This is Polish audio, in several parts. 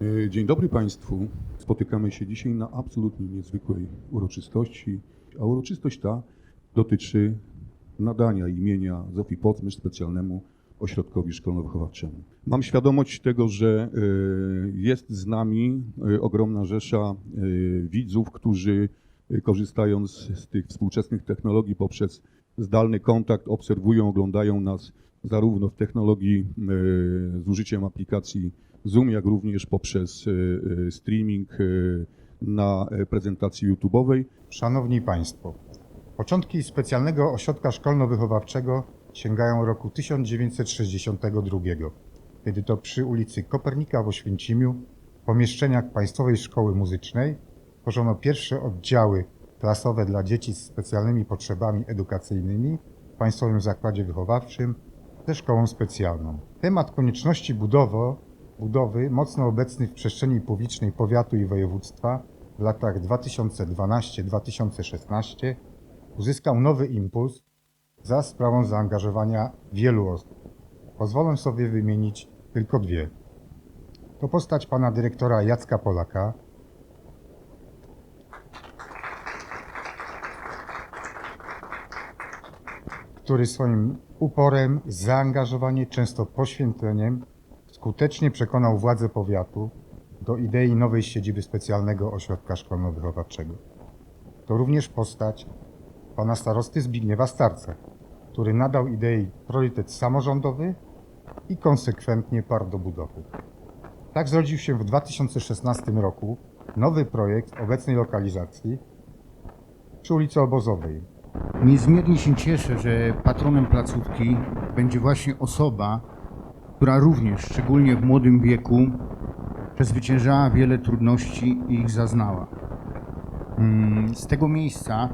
E, Dzień dobry Państwu. Spotykamy się dzisiaj na absolutnie niezwykłej uroczystości, a uroczystość ta dotyczy nadania imienia Zofii Pocmysz specjalnemu ośrodkowi szkolno-wychowawczemu. Mam świadomość tego, że e, jest z nami e, ogromna rzesza widzów, którzy korzystając z tych współczesnych technologii poprzez zdalny kontakt obserwują, oglądają nas zarówno w technologii z użyciem aplikacji Zoom, jak również poprzez e, e, streaming e, na prezentacji YouTube'owej. Szanowni Państwo, początki specjalnego ośrodka szkolno-wychowawczego sięgają roku 1962, kiedy to przy ulicy Kopernika w Oświęcimiu, w pomieszczeniach Państwowej Szkoły Muzycznej, tworzono pierwsze oddziały klasowe dla dzieci z specjalnymi potrzebami edukacyjnymi w Państwowym Zakładzie Wychowawczym ze szkołą specjalną. Temat konieczności budowy, budowy mocno obecny w przestrzeni publicznej powiatu i województwa w latach 2012-2016 uzyskał nowy impuls za sprawą zaangażowania wielu osób. Pozwolę sobie wymienić tylko dwie. To postać pana dyrektora Jacka Polaka, który swoim uporem, zaangażowaniem, często poświęceniem skutecznie przekonał władze powiatu do idei nowej siedziby specjalnego ośrodka szkolno-wychowawczego. To również postać pana starosty Zbigniewa Starca, który nadał idei priorytet samorządowy i konsekwentnie parł do budowy. Tak zrodził się w 2016 roku nowy projekt obecnej lokalizacji przy ulicy Obozowej, Niezmiernie się cieszę, że patronem placówki będzie właśnie osoba, która również, szczególnie w młodym wieku, przezwyciężała wiele trudności i ich zaznała. Mm, Z tego miejsca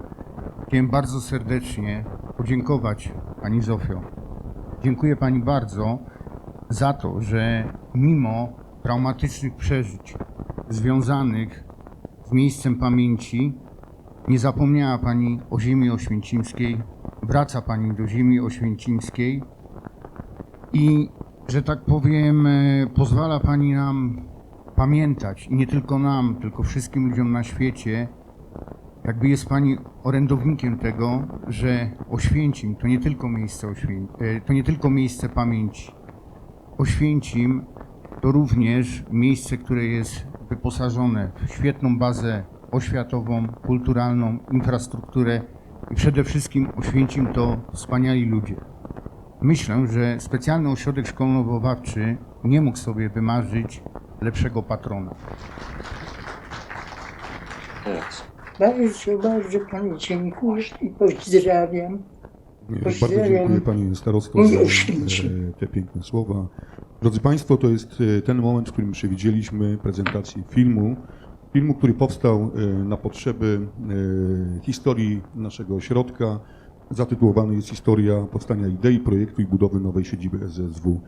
chciałem bardzo serdecznie podziękować Pani Zofio. Dziękuję Pani bardzo za to, że mimo traumatycznych przeżyć związanych z miejscem pamięci, nie zapomniała Pani o ziemi oświęcimskiej, wraca Pani do ziemi oświęcimskiej i, że tak powiem, e, pozwala Pani nam pamiętać, i nie tylko nam, tylko wszystkim ludziom na świecie, jakby jest Pani orędownikiem tego, że Oświęcim to nie tylko miejsce, oświę... e, to nie tylko miejsce pamięci. Oświęcim to również miejsce, które jest wyposażone w świetną bazę oświatową, kulturalną, infrastrukturę i przede wszystkim Oświęcim to wspaniali ludzie. Myślę, że specjalny ośrodek szkolno-wychowawczy nie mógł sobie wymarzyć lepszego patrona. Bardzo, bardzo Panu dziękuję i pozdrawiam. Bardzo dziękuję Pani Starosto za e, te piękne słowa. Drodzy Państwo, to jest e, ten moment, w którym przewidzieliśmy prezentację filmu. Filmu, który powstał e, na potrzeby historii naszego ośrodka. Zatytułowany jest Historia powstania idei, projektu i budowy nowej siedziby SZW.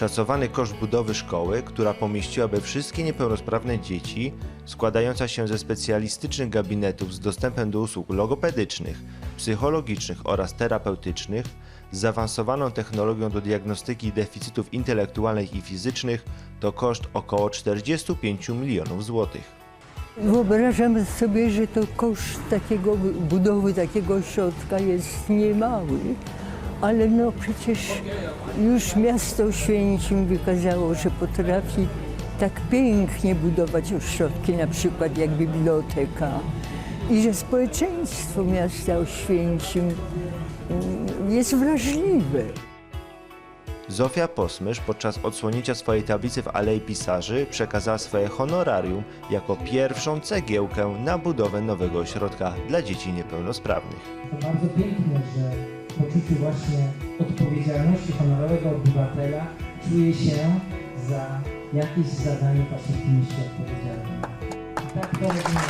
Szacowany koszt budowy szkoły, która pomieściłaby wszystkie niepełnosprawne dzieci, składająca się ze specjalistycznych gabinetów z dostępem do usług logopedycznych, psychologicznych oraz terapeutycznych, z zaawansowaną technologią do diagnostyki deficytów intelektualnych i fizycznych, to koszt około 45 milionów złotych. Wyobrażam sobie, że to koszt takiego budowy takiego ośrodka jest niemały, ale no przecież już miasto Oświęcim wykazało, że potrafi tak pięknie budować ośrodki, na przykład jak biblioteka i że społeczeństwo miasta Oświęcim mm, jest wrażliwe. Zofia Posmysz podczas odsłonięcia swojej tablicy w Alei Pisarzy przekazała swoje honorarium jako pierwszą cegiełkę na budowę nowego ośrodka dla dzieci niepełnosprawnych. To bardzo piękne, że poczuciu właśnie odpowiedzialności honorowego obywatela czuje się za jakieś zadanie mieście odpowiedzialne. Tak to robimy.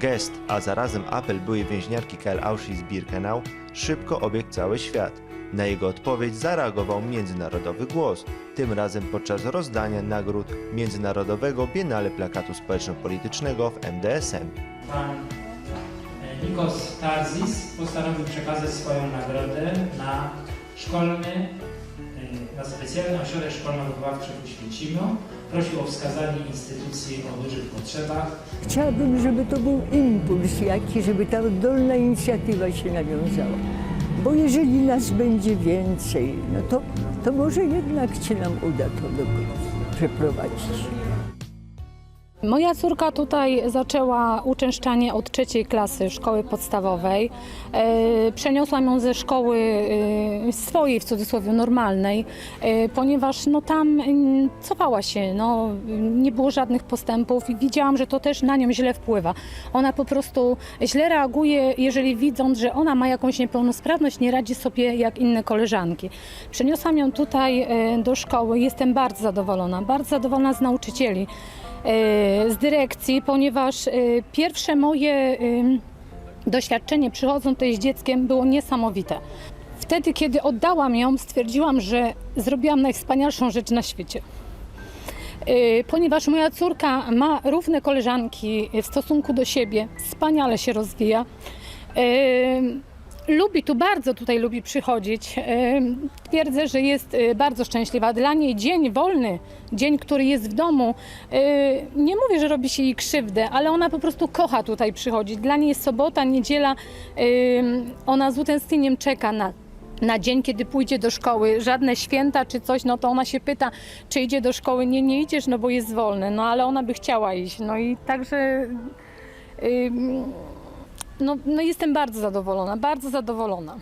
Gest, a zarazem apel byłej więźniarki KL Auschwitz-Birkenau szybko obiegł cały świat. Na jego odpowiedź zareagował Międzynarodowy Głos, tym razem podczas rozdania nagród Międzynarodowego Biennale Plakatu Społeczno-Politycznego w MDSM. Pan e, Nikos Tarzis postanowił przekazać swoją nagrodę na szkolny, e, na specjalny ośrodek szkolno-wychowawczy w Święcimiu. Prosił o wskazanie instytucji o dużych potrzebach. Chciałabym, żeby to był impuls jakiś, żeby ta oddolna inicjatywa się nawiązała. Bo jeżeli nas będzie więcej, no to, to może jednak się nam uda to przeprowadzić. Moja córka tutaj zaczęła uczęszczanie od trzeciej klasy szkoły podstawowej. E, Przeniosłam ją ze szkoły e, swojej, w cudzysłowie normalnej, e, ponieważ no, tam mm, cofała się, no, nie było żadnych postępów i widziałam, że to też na nią źle wpływa. Ona po prostu źle reaguje, jeżeli widząc, że ona ma jakąś niepełnosprawność, nie radzi sobie jak inne koleżanki. Przeniosłam ją tutaj do szkoły, jestem bardzo zadowolona, bardzo zadowolona z nauczycieli z dyrekcji, ponieważ e, pierwsze moje e, doświadczenie przychodząc tutaj z dzieckiem było niesamowite. Wtedy, kiedy oddałam ją, stwierdziłam, że zrobiłam najwspanialszą rzecz na świecie. E, Ponieważ moja córka ma równe koleżanki w stosunku do siebie, wspaniale się rozwija. Lubi tu bardzo tutaj lubi przychodzić. Twierdzę, że jest e, bardzo szczęśliwa. Dla niej dzień wolny, dzień, który jest w domu, e, nie mówię, że robi się jej krzywdę, ale ona po prostu kocha tutaj przychodzić. Dla niej jest sobota, niedziela. e, Ona z utęsknieniem czeka na na dzień, kiedy pójdzie do szkoły, żadne święta czy coś, no to ona się pyta, czy idzie do szkoły. Nie, nie idziesz, no bo jest wolny, no ale ona by chciała iść. No i także ym, no, no jestem bardzo zadowolona, bardzo zadowolona.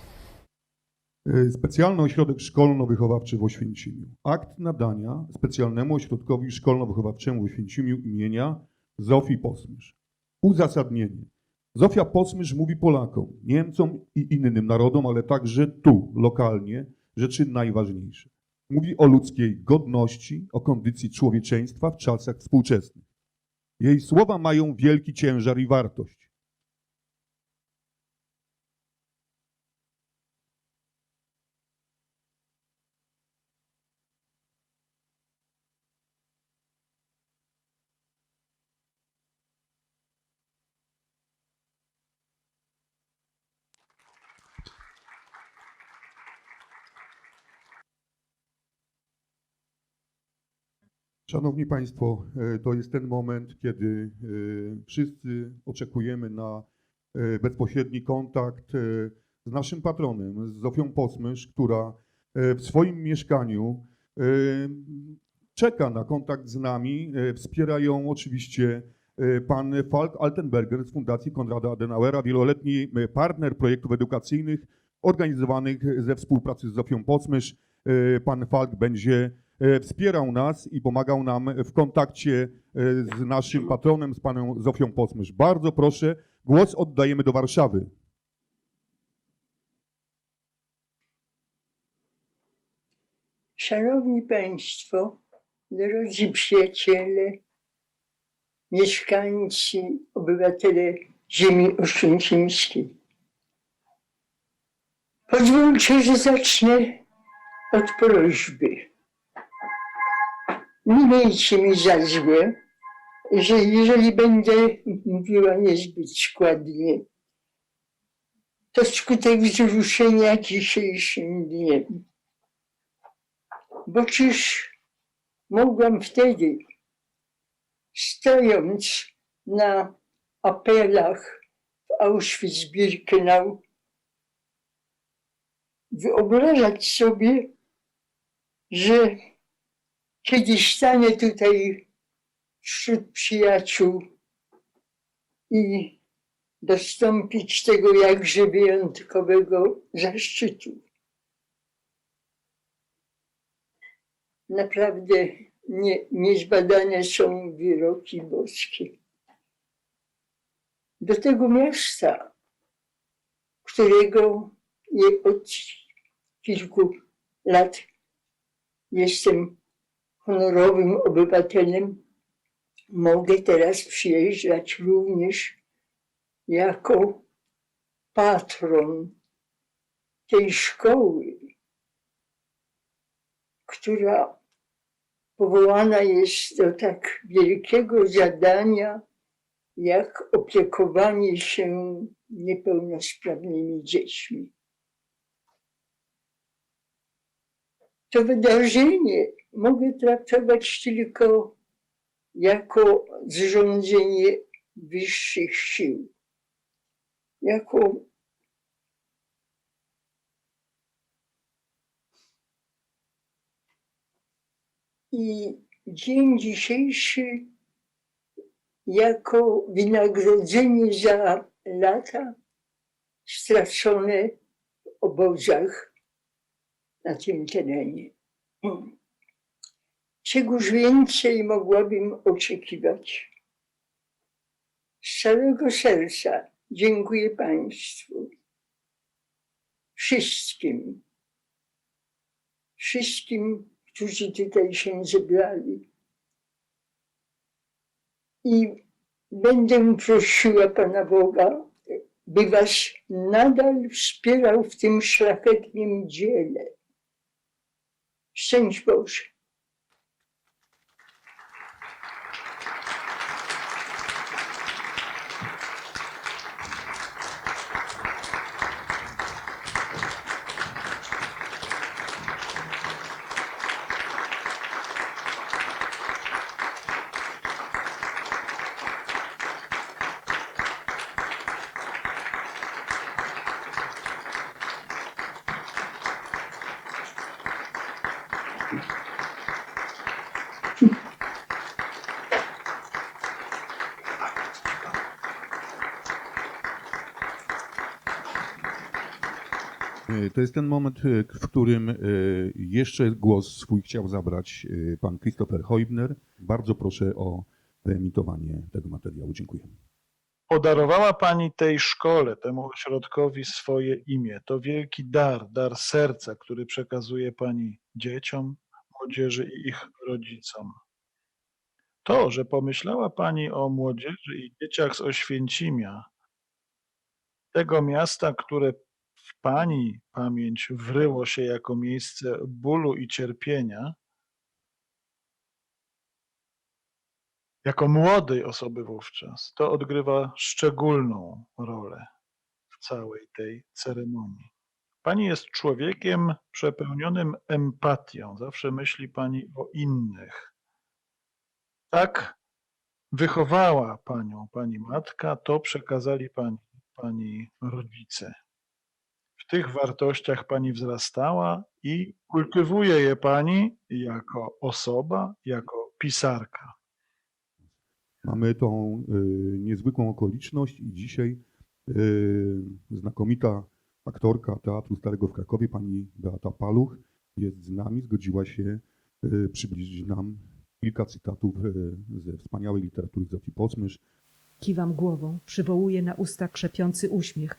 E, Specjalny Ośrodek Szkolno-Wychowawczy w Oświęcimiu. Akt nadania Specjalnemu Ośrodkowi Szkolno-Wychowawczemu w Oświęcimiu imienia Zofii Posmysz. Uzasadnienie. Zofia Posmysz mówi Polakom, Niemcom i innym narodom, ale także tu, lokalnie, rzeczy najważniejsze. Mówi o ludzkiej godności, o kondycji człowieczeństwa w czasach współczesnych. Jej słowa mają wielki ciężar i wartość. Szanowni Państwo, e, to jest ten moment, kiedy e, wszyscy oczekujemy na e, bezpośredni kontakt z naszym patronem, z Zofią Posmysz, która w swoim mieszkaniu czeka na kontakt z nami. Wspiera ją oczywiście pan Falk Altenberger z Fundacji Konrada Adenauera, wieloletni partner projektów edukacyjnych organizowanych ze współpracy z Zofią Posmysz. Pan Falk będzie wspierał nas i pomagał nam w kontakcie e, z naszym patronem, z panią Zofią Posmysz. Bardzo proszę, głos oddajemy do Warszawy. Szanowni Państwo, drodzy przyjaciele, mieszkańcy, obywatele ziemi oświęcimskiej. Pozwólcie, że zacznę od prośby. Nie miejcie mi za złe, że jeżeli będę mówiła niezbyt składnie, to skutek wzruszenia dzisiejszym dniem. Bo czyż mogłam wtedy, stojąc na apelach w Auschwitz-Birkenau, wyobrażać sobie, że kiedyś stanę tutaj wśród przyjaciół i dostąpić tego jakże wyjątkowego zaszczytu. naprawdę nie, niezbadane są wyroki boskie. Do tego miasta, którego od kilku lat jestem honorowym obywatelem, mogę teraz przyjeżdżać również jako patron tej szkoły, która powołana jest do tak wielkiego zadania, jak opiekowanie się niepełnosprawnymi dziećmi. To wydarzenie mogę traktować tylko jako zrządzenie wyższych sił, jako i dzień dzisiejszy jako wynagrodzenie za lata stracone w obozach na tym terenie. Czegoż więcej mogłabym oczekiwać? Z całego serca dziękuję Państwu, wszystkim, wszystkim, którzy tutaj się zebrali. I będę prosiła Pana Boga, by Was nadal wspierał w tym szlachetnym dziele. sem esposa. To jest ten moment, e, w którym e, jeszcze głos swój chciał zabrać e, pan Christopher Heubner. Bardzo proszę o wyemitowanie tego materiału. Dziękuję. Podarowała Pani tej szkole, temu ośrodkowi swoje imię. To wielki dar, dar serca, który przekazuje Pani dzieciom, młodzieży i ich rodzicom. To, że pomyślała Pani o młodzieży i dzieciach z Oświęcimia, tego miasta, które w Pani pamięć wryło się jako miejsce bólu i cierpienia, jako młodej osoby wówczas, to odgrywa szczególną rolę w całej tej ceremonii. Pani jest człowiekiem przepełnionym empatią, zawsze myśli Pani o innych. Tak wychowała Panią Pani matka, to przekazali Pani, Pani rodzice. W tych wartościach Pani wzrastała i kultywuje je Pani jako osoba, jako pisarka. Mamy tą y, niezwykłą okoliczność i dzisiaj y, znakomita aktorka Teatru Starego w Krakowie, pani Beata Paluch, jest z nami, zgodziła się y, przybliżyć nam kilka cytatów y, ze wspaniałej literatury Zofii Posmysz. Kiwam głową, przywołuję na usta krzepiący uśmiech.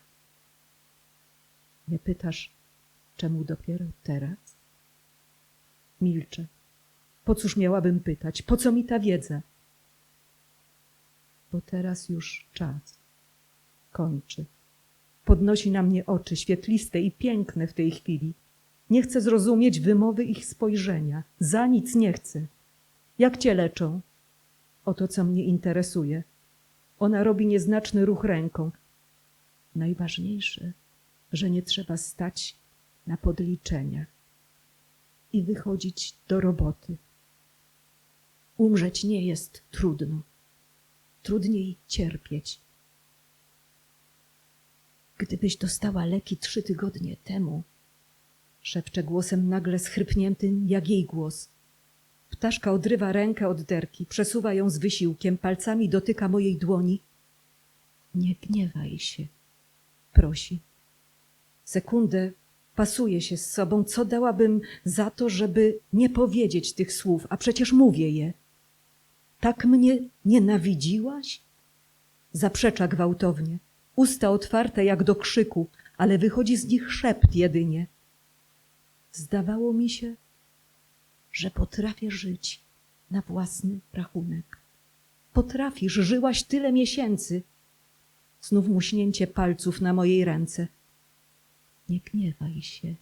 Nie pytasz, czemu dopiero teraz? Milczę. Po cóż miałabym pytać? Po co mi ta wiedza? Bo teraz już czas. Kończy. Podnosi na mnie oczy, świetliste i piękne w tej chwili. Nie chcę zrozumieć wymowy ich spojrzenia. Za nic nie chcę. Jak cię leczą? Oto co mnie interesuje. Ona robi nieznaczny ruch ręką. Najważniejsze, że nie trzeba stać na podliczeniach i wychodzić do roboty. Umrzeć nie jest trudno. Trudniej cierpieć. Gdybyś dostała leki trzy tygodnie temu, szepcze głosem nagle schrypniętym jak jej głos. Ptaszka odrywa rękę od derki, przesuwa ją z wysiłkiem, palcami dotyka mojej dłoni. Nie gniewaj się, prosi. Sekundę pasuje się z sobą, co dałabym za to, żeby nie powiedzieć tych słów, a przecież mówię je. Tak mnie nienawidziłaś? Zaprzecza gwałtownie. Usta otwarte jak do krzyku, ale wychodzi z nich szept jedynie. Zdawało mi się, że potrafię żyć na własny rachunek. Potrafisz, żyłaś tyle miesięcy. Znów muśnięcie palców na mojej ręce. Nie gniewaj się.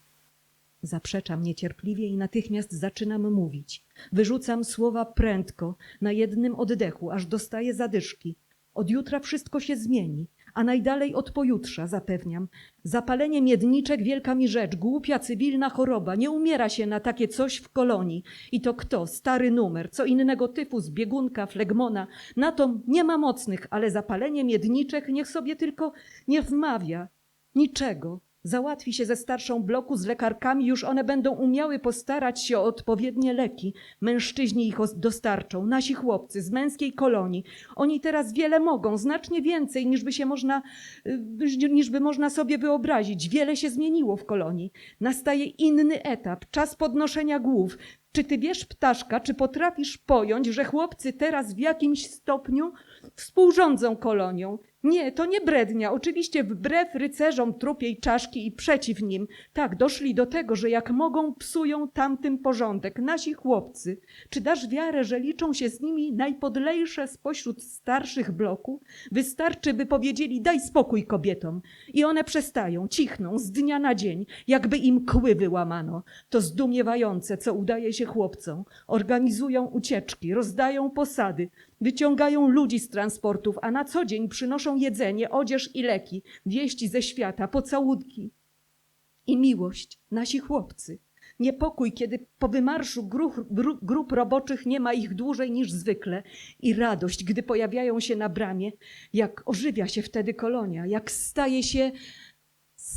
Zaprzeczam niecierpliwie i natychmiast zaczynam mówić. Wyrzucam słowa prędko, na jednym oddechu, aż dostaję zadyszki. Od jutra wszystko się zmieni, a najdalej od pojutrza, zapewniam. Zapalenie miedniczek wielka mi rzecz, głupia cywilna choroba, nie umiera się na takie coś w kolonii. I to kto? Stary numer, co innego tyfus, biegunka, flegmona. Na to nie ma mocnych, ale zapalenie miedniczek niech sobie tylko nie wmawia. Niczego. Załatwi się ze starszą bloku z lekarkami, już one będą umiały postarać się o odpowiednie leki. Mężczyźni ich os- dostarczą, nasi chłopcy z męskiej kolonii. Oni teraz wiele mogą, znacznie więcej niż by się można, y, niż by można sobie wyobrazić. Wiele się zmieniło w kolonii. Nastaje inny etap, czas podnoszenia głów. Czy ty wiesz, ptaszka, czy potrafisz pojąć, że chłopcy teraz w jakimś stopniu współrządzą kolonią? Nie, to nie brednia. Oczywiście wbrew rycerzom trupiej czaszki i przeciw nim. Tak, doszli do tego, że jak mogą, psują tamtym porządek. Nasi chłopcy. Czy dasz wiarę, że liczą się z nimi najpodlejsze spośród starszych bloku? Wystarczy, by powiedzieli, daj spokój kobietom. I one przestają, cichną z dnia na dzień, jakby im kły wyłamano. To zdumiewające, co udaje się chłopcom. Organizują ucieczki, rozdają posady, wyciągają ludzi z transportów, a na co dzień przynoszą jedzenie, odzież i leki, wieści ze świata, pocałunki. I miłość, nasi chłopcy. Niepokój, kiedy po wymarszu grup, grup, roboczych nie ma ich dłużej niż zwykle. I radość, gdy pojawiają się na bramie, jak ożywia się wtedy kolonia, jak staje się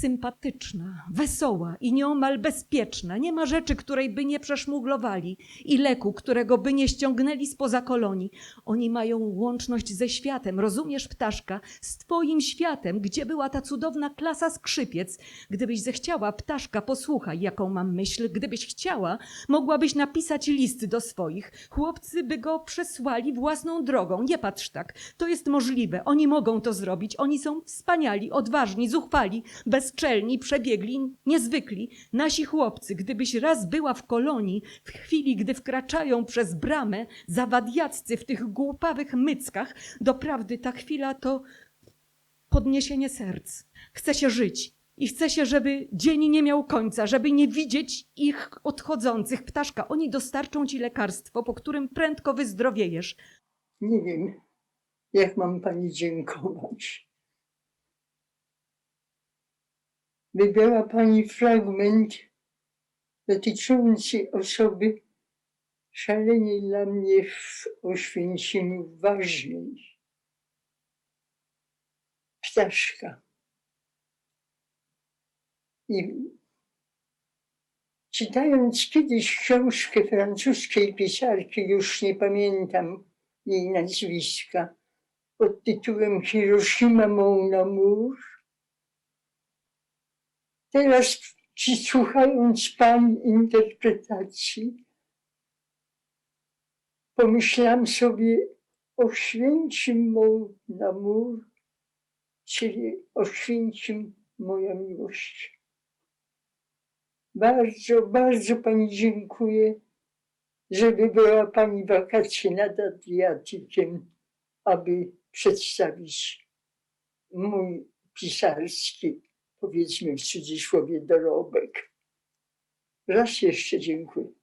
sympatyczna, wesoła i nieomal bezpieczna. Nie ma rzeczy, której by nie przeszmuglowali i leku, którego by nie ściągnęli spoza kolonii. Oni mają łączność ze światem, rozumiesz, ptaszka? Z twoim światem, gdzie była ta cudowna klasa skrzypiec. Gdybyś zechciała, ptaszka, posłuchaj, jaką mam myśl. Gdybyś chciała, mogłabyś napisać list do swoich. Chłopcy by go przesłali własną drogą. Nie patrz tak. To jest możliwe. Oni mogą to zrobić. Oni są wspaniali, odważni, zuchwali, bezczelni, przebiegli, niezwykli. Nasi chłopcy, gdybyś raz była w kolonii, w chwili, gdy wkraczają przez bramę, zawadiaccy w tych głupawych myckach, doprawdy ta chwila to podniesienie serc. Chce się żyć. I chce się, żeby dzień nie miał końca, żeby nie widzieć ich odchodzących. Ptaszka, oni dostarczą ci lekarstwo, po którym prędko wyzdrowiejesz. Nie wiem, jak mam pani dziękować. Wybrała pani fragment dotyczący osoby szalenie dla mnie w Oświęcimiu ważnej. Ptaszka. I czytając kiedyś książkę francuskiej pisarki, już nie pamiętam jej nazwiska, pod tytułem Hiroshima Mon Amour. Teraz, słuchając Pani interpretacji, pomyślałam sobie Oświęcim Mon Amour, czyli Oświęcim moja miłość. Bardzo, bardzo Pani dziękuję, że wybrała Pani wakacje nad Adriatykiem, aby przedstawić mój pisarski, powiedzmy w cudzysłowie, dorobek. Raz jeszcze dziękuję.